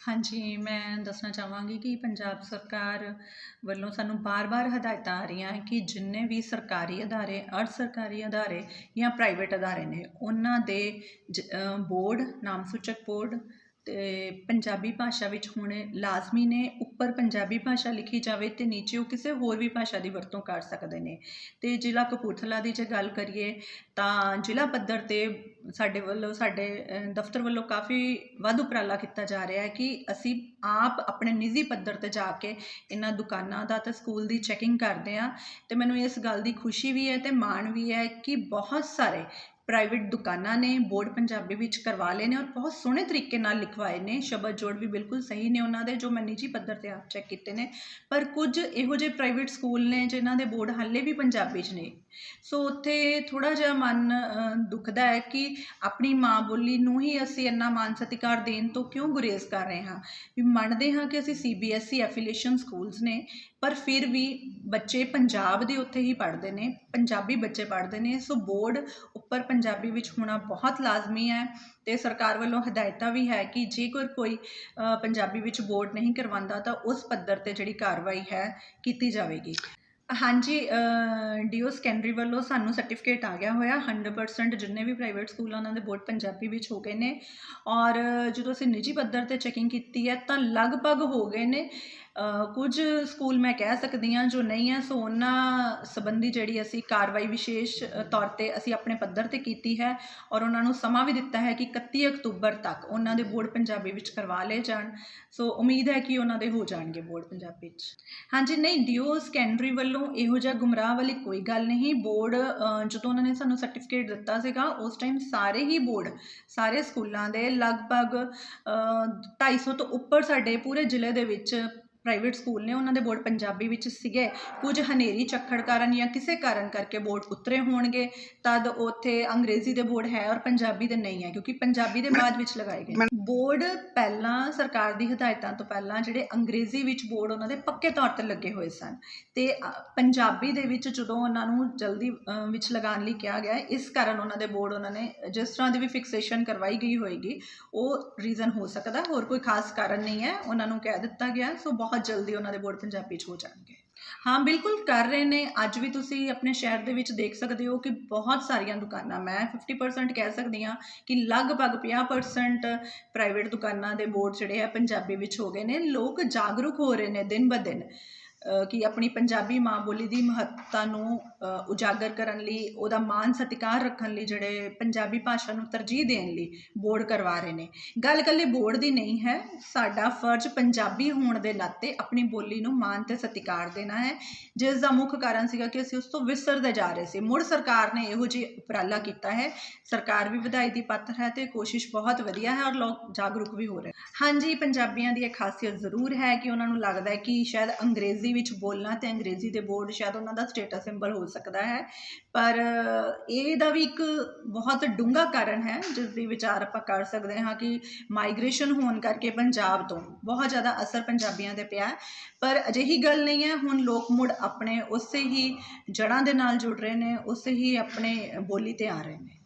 ਹਾਂਜੀ, ਮੈਂ ਦੱਸਣਾ ਚਾਹਾਂਗੀ ਕਿ ਪੰਜਾਬ ਸਰਕਾਰ ਵੱਲੋਂ ਸਾਨੂੰ ਬਾਰ-ਬਾਰ ਹਦਾਇਤਾਂ ਆ ਰਹੀਆਂ ਹੈ ਕਿ ਜਿੰਨੇ ਵੀ ਸਰਕਾਰੀ ਅਦਾਰੇ ਅਰਧ ਸਰਕਾਰੀ ਅਦਾਰੇ ਜਾਂ ਪ੍ਰਾਈਵੇਟ ਅਦਾਰੇ ਨੇ, ਉਹਨਾਂ ਦੇ ਜ ਬੋਰਡ ਨਾਮ ਸੂਚਕ ਬੋਰਡ ਪੰਜਾਬੀ ਭਾਸ਼ਾ ਵਿੱਚ ਹੋਣੇ ਲਾਜ਼ਮੀ ਨੇ, ਉੱਪਰ ਪੰਜਾਬੀ ਭਾਸ਼ਾ ਲਿਖੀ ਜਾਵੇ ਤੇ ਨੀਚੇ ਉਹ ਕਿਸੇ ਹੋਰ ਵੀ ਭਾਸ਼ਾ ਦੀ ਵਰਤੋਂ ਕਰ ਸਕਦੇ ਨੇ। ਤੇ ਜ਼ਿਲ੍ਹਾ ਕਪੂਰਥਲਾ ਦੀ ਜੇ ਗੱਲ ਕਰੀਏ ਤਾਂ ਜ਼ਿਲ੍ਹਾ ਪੱਧਰ ਤੇ ਸਾਡੇ ਵੱਲੋਂ, ਸਾਡੇ ਦਫ਼ਤਰ ਵੱਲੋਂ ਕਾਫੀ ਵੱਧ ਉਪਰਾਲਾ ਕੀਤਾ ਜਾ ਰਿਹਾ ਹੈ ਕਿ ਅਸੀਂ ਆਪ ਆਪਣੇ ਨਿੱਜੀ ਪੱਧਰ ਤੇ ਜਾ ਕੇ ਇਹਨਾਂ ਦੁਕਾਨਾਂ ਦਾ ਤੇ ਸਕੂਲ ਦੀ ਚੈਕਿੰਗ ਕਰਦੇ ਹਾਂ। ਤੇ ਮੈਨੂੰ ਇਸ ਗੱਲ ਦੀ ਖੁਸ਼ੀ ਵੀ ਹੈ ਤੇ ਮਾਣ ਵੀ ਹੈ ਕਿ ਬਹੁਤ ਸਾਰੇ ਪ੍ਰਾਈਵੇਟ ਦੁਕਾਨਾਂ ਨੇ, ਬੋਰਡ ਪੰਜਾਬੀ ਵਿੱਚ ਕਰਵਾ ਲਏ ਨੇ ਔਰ ਬਹੁਤ ਸੋਹਣੇ ਤਰੀਕੇ ਨਾਲ ਲਿਖਵਾਏ ਨੇ। ਸ਼ਬਦ ਜੋੜ ਵੀ ਬਿਲਕੁਲ ਸਹੀ ਨੇ ਉਹਨਾਂ ਦੇ, ਜੋ ਮੈਂ ਨਿੱਜੀ ਪੱਧਰ ਤੇ ਆਪ ਚੈੱਕ ਕੀਤੇ ਨੇ। ਪਰ ਕੁਝ ਇਹੋ ਜਿਹੇ ਪ੍ਰਾਈਵੇਟ ਸਕੂਲ ਨੇ ਜਿਨ੍ਹਾਂ ਦੇ ਬੋਰਡ ਹਾਲੇ ਵੀ ਪੰਜਾਬੀ 'ਚ ਨੇ। ਸੋ ਉੱਥੇ ਥੋੜਾ ਜਿਹਾ ਮਨ ਦੁਖਦਾ ਹੈ ਕਿ ਆਪਣੀ ਮਾਂ ਬੋਲੀ ਨੂੰ ਹੀ ਅਸੀਂ ਇੰਨਾ ਮਾਨ ਸਤਿਕਾਰ ਦੇਣ ਤੋਂ ਕਿਉਂ ਗੁਰੇਜ਼ ਕਰ ਰਹੇ ਹਾਂ? ਵੀ ਮੰਨਦੇ ਹਾਂ ਕਿ ਅਸੀਂ ਸੀਬੀਐਸਈ ਐਫੀਲੀਏਸ਼ਨ ਸਕੂਲਸ ਨੇ, ਪਰ ਫਿਰ ਵੀ ਬੱਚੇ ਪੰਜਾਬ ਦੇ ਉੱਥੇ ਹੀ ਪੜ੍ਹਦੇ ਨੇ, ਪੰਜਾਬੀ ਬੱਚੇ ਪੜ੍ਹਦੇ ਨੇ। ਸੋ ਬੋਰਡ ਉੱਪਰ ਪੰਜਾਬੀ ਵਿੱਚ ਹੋਣਾ ਬਹੁਤ ਲਾਜ਼ਮੀ ਹੈ ਤੇ ਸਰਕਾਰ ਵੱਲੋਂ ਹਦਾਇਤਾਂ ਵੀ ਹੈ ਕਿ ਜੇਕਰ ਕੋਈ ਪੰਜਾਬੀ ਵਿੱਚ ਬੋਰਡ ਨਹੀਂ ਕਰਵਾਉਂਦਾ ਤਾਂ ਉਸ ਪੱਧਰ ਤੇ ਜਿਹੜੀ ਕਾਰਵਾਈ ਹੈ ਕੀਤੀ ਜਾਵੇਗੀ। ਹਾਂਜੀ ਡੀਓ ਸੈਕੰਡਰੀ ਵੱਲੋਂ ਸਾਨੂੰ ਸਰਟੀਫਿਕੇਟ ਆ ਗਿਆ ਹੋਇਆ। 100% ਜਿੰਨੇ ਵੀ ਪ੍ਰਾਈਵੇਟ ਸਕੂਲ ਉਹਨਾਂ ਦੇ ਬੋਰਡ ਪੰਜਾਬੀ ਵਿੱਚ ਹੋ ਗਏ ਨੇ। ਔਰ ਜਦੋਂ ਅਸੀਂ ਨਿੱਜੀ ਪੱਧਰ ਤੇ ਚੈਕਿੰਗ ਕੀਤੀ ਹੈ, ਤਾਂ ਲਗਭਗ ਹੋ ਗਏ ਨੇ। ਕੁਝ ਸਕੂਲ ਮੈਂ ਕਹਿ ਸਕਦੀ ਹਾਂ ਜੋ ਨਹੀਂ ਹੈ, ਸੋ ਉਹਨਾਂ ਸੰਬੰਧੀ ਜਿਹੜੀ ਅਸੀਂ ਕਾਰਵਾਈ ਵਿਸ਼ੇਸ਼ ਤੌਰ ਤੇ ਅਸੀਂ ਆਪਣੇ ਪੱਧਰ ਤੇ ਕੀਤੀ ਹੈ ਔਰ ਉਹਨਾਂ ਨੂੰ ਸਮਾਂ ਵੀ ਦਿੱਤਾ ਹੈ ਕਿ 31 ਅਕਤੂਬਰ ਤੱਕ ਉਹਨਾਂ ਦੇ ਬੋਰਡ ਪੰਜਾਬੀ ਵਿੱਚ ਕਰਵਾ ਲਏ ਜਾਣ। ਸੋ ਉਮੀਦ ਹੈ ਕਿ ਉਹਨਾਂ ਦੇ ਹੋ ਜਾਣਗੇ ਬੋਰਡ ਪੰਜਾਬੀ ਵਿੱਚ। ਹਾਂਜੀ, ਨਹੀਂ, ਡੀਓ ਸੈਕੰਡਰੀ ਵੱਲੋਂ ਇਹੋ ਜਿਹਾ ਗੁੰਮਰਾਹ ਵਾਲੀ ਕੋਈ ਗੱਲ ਨਹੀਂ। ਬੋਰਡ ਅ, ਜਦੋਂ ਉਹਨਾਂ ਨੇ ਸਾਨੂੰ ਸਰਟੀਫਿਕੇਟ ਦਿੱਤਾ ਸੀਗਾ ਉਸ ਟਾਈਮ ਸਾਰੇ ਹੀ ਬੋਰਡ ਸਾਰੇ ਸਕੂਲਾਂ ਦੇ ਲਗਭਗ ਅ, 250 ਤੋਂ ਉੱਪਰ ਸਾਡੇ ਪੂਰੇ ਜ਼ਿਲ੍ਹੇ ਦੇ ਵਿੱਚ ਪ੍ਰਾਈਵੇਟ ਸਕੂਲ ਨੇ ਉਹਨਾਂ ਦੇ ਬੋਰਡ ਪੰਜਾਬੀ ਵਿੱਚ ਸੀਗੇ। ਕੁਝ ਹਨੇਰੀ ਚੱਖੜ ਕਾਰਨ ਜਾਂ ਕਿਸੇ ਕਾਰਨ ਕਰਕੇ ਬੋਰਡ ਉਤਰੇ ਹੋਣਗੇ, ਤਦ ਉੱਥੇ ਅੰਗਰੇਜ਼ੀ ਦੇ ਬੋਰਡ ਹੈ ਔਰ ਪੰਜਾਬੀ ਦੇ ਨਹੀਂ ਹੈ, ਕਿਉਂਕਿ ਪੰਜਾਬੀ ਦੇ ਬਾਅਦ ਵਿੱਚ ਲਗਾਏ ਗਏ ਬੋਰਡ ਪਹਿਲਾਂ ਸਰਕਾਰ ਦੀ ਹਦਾਇਤਾਂ ਤੋਂ ਪਹਿਲਾਂ ਜਿਹੜੇ ਅੰਗਰੇਜ਼ੀ ਵਿੱਚ ਬੋਰਡ ਉਹਨਾਂ ਦੇ ਪੱਕੇ ਤੌਰ ਤੇ ਲੱਗੇ ਹੋਏ ਸਨ। ਤੇ ਪੰਜਾਬੀ ਦੇ ਵਿੱਚ ਜਦੋਂ ਉਹਨਾਂ ਨੂੰ ਜਲਦੀ ਵਿੱਚ ਲਗਾਉਣ ਲਈ ਕਿਹਾ ਗਿਆ, ਇਸ ਕਾਰਨ ਉਹਨਾਂ ਦੇ ਬੋਰਡ ਉਹਨਾਂ ਨੇ ਜਿਸ ਤਰ੍ਹਾਂ ਦੀ ਵੀ ਫਿਕਸੇਸ਼ਨ ਕਰਵਾਈ ਗਈ ਹੋਏਗੀ, ਉਹ ਰੀਜ਼ਨ ਹੋ ਸਕਦਾ, ਹੋਰ ਕੋਈ ਖਾਸ ਕਾਰਨ ਨਹੀਂ ਹੈ, ਉਹਨਾਂ ਨੂੰ ਕਹਿ ਦਿੱਤਾ ਗਿਆ। ਸੋ ਬਹੁਤ ਜਲਦੀ ਉਹਨਾਂ ਦੇ ਬੋਰਡ ਪੰਜਾਬੀ 'ਚ ਹੋ ਜਾਣਗੇ। ਹਾਂ, ਬਿਲਕੁਲ ਕਰ ਰਹੇ ਨੇ। ਅੱਜ ਵੀ ਤੁਸੀਂ ਆਪਣੇ ਸ਼ਹਿਰ ਦੇ ਵਿੱਚ ਦੇਖ ਸਕਦੇ ਹੋ ਕਿ ਬਹੁਤ ਸਾਰੀਆਂ ਦੁਕਾਨਾਂ, ਮੈਂ 50% ਕਹਿ ਸਕਦੀ ਹਾਂ ਕਿ ਲਗਭਗ 50% ਪ੍ਰਾਈਵੇਟ ਦੁਕਾਨਾਂ ਦੇ ਬੋਰਡ ਜਿਹੜੇ ਆ ਪੰਜਾਬੀ ਵਿੱਚ ਹੋ ਗਏ ਨੇ। ਲੋਕ ਜਾਗਰੂਕ ਹੋ ਰਹੇ ਨੇ ਦਿਨ ਬ ਦਿਨ। ਕਿ ਆਪਣੀ ਪੰਜਾਬੀ ਮਾਂ ਬੋਲੀ ਦੀ ਮਹੱਤਤਾ ਨੂੰ ਉਜਾਗਰ ਕਰਨ ਲਈ, ਉਹਦਾ ਮਾਨ ਸਤਿਕਾਰ ਰੱਖਣ ਲਈ ਜਿਹੜੇ ਪੰਜਾਬੀ ਭਾਸ਼ਾ ਨੂੰ ਤਰਜੀਹ ਦੇਣ ਲਈ ਬੋਰਡ ਕਰਵਾ ਰਹੇ ਨੇ। ਗੱਲ ਇਕੱਲੇ ਬੋਰਡ ਦੀ ਨਹੀਂ ਹੈ, ਸਾਡਾ ਫਰਜ਼ ਪੰਜਾਬੀ ਹੋਣ ਦੇ ਨਾਤੇ ਆਪਣੀ ਬੋਲੀ ਨੂੰ ਮਾਨ ਤੇ ਸਤਿਕਾਰ ਦੇਣਾ ਹੈ। ਜਿਸ ਦਾ ਮੁੱਖ ਕਾਰਨ ਸੀਗਾ ਕਿ ਅਸੀਂ ਉਸ ਤੋਂ ਵਿਸਰਦੇ ਜਾ ਰਹੇ ਸੀ। ਮੁੜ ਸਰਕਾਰ ਨੇ ਇਹੋ ਜਿਹੀ ਉਪਰਾਲਾ ਕੀਤਾ ਹੈ। ਸਰਕਾਰ ਵੀ ਵਧਾਈ ਦੀ ਪਾਤਰ ਹੈ ਤੇ ਕੋਸ਼ਿਸ਼ ਬਹੁਤ ਵਧੀਆ ਹੈ ਔਰ ਲੋਕ ਜਾਗਰੂਕ ਵੀ ਹੋ ਰਹੇ ਹਾਂਜੀ, ਪੰਜਾਬੀਆਂ ਦੀ ਇਹ ਖਾਸੀਅਤ ਜ਼ਰੂਰ ਹੈ ਕਿ ਉਹਨਾਂ ਨੂੰ ਲੱਗਦਾ ਹੈ ਕਿ ਸ਼ਾਇਦ ਅੰਗਰੇਜ਼ੀ ਵਿੱਚ ਬੋਲਣਾ ਤੇ ਅੰਗਰੇਜ਼ੀ ਦੇ ਬੋਰਡ ਸ਼ਾਇਦ ਉਹਨਾਂ ਦਾ ਸਟੇਟਸ ਸਿੰਬਲ ਹੋ ਸਕਦਾ ਹੈ। ਪਰ ਇਹਦਾ ਵੀ ਇੱਕ ਬਹੁਤ ਡੂੰਘਾ ਕਾਰਨ ਹੈ, ਜਿਸ ਦੀ ਵਿਚਾਰ ਆਪਾਂ ਕਰ ਸਕਦੇ ਹਾਂ ਕਿ ਮਾਈਗ੍ਰੇਸ਼ਨ ਹੋਣ ਕਰਕੇ ਪੰਜਾਬ ਤੋਂ ਬਹੁਤ ਜ਼ਿਆਦਾ ਅਸਰ ਪੰਜਾਬੀਆਂ ਤੇ ਪਿਆ ਪਰ ਅਜਿਹੀ ਗੱਲ ਨਹੀਂ ਹੈ, ਹੁਣ ਲੋਕ ਮੁੜ ਆਪਣੇ ਉਸੇ ਹੀ ਜੜ੍ਹਾਂ ਦੇ ਨਾਲ ਜੁੜ ਰਹੇ ਨੇ, ਉਸੇ ਹੀ ਆਪਣੇ ਬੋਲੀ ਤੇ ਆ ਰਹੇ ਨੇ।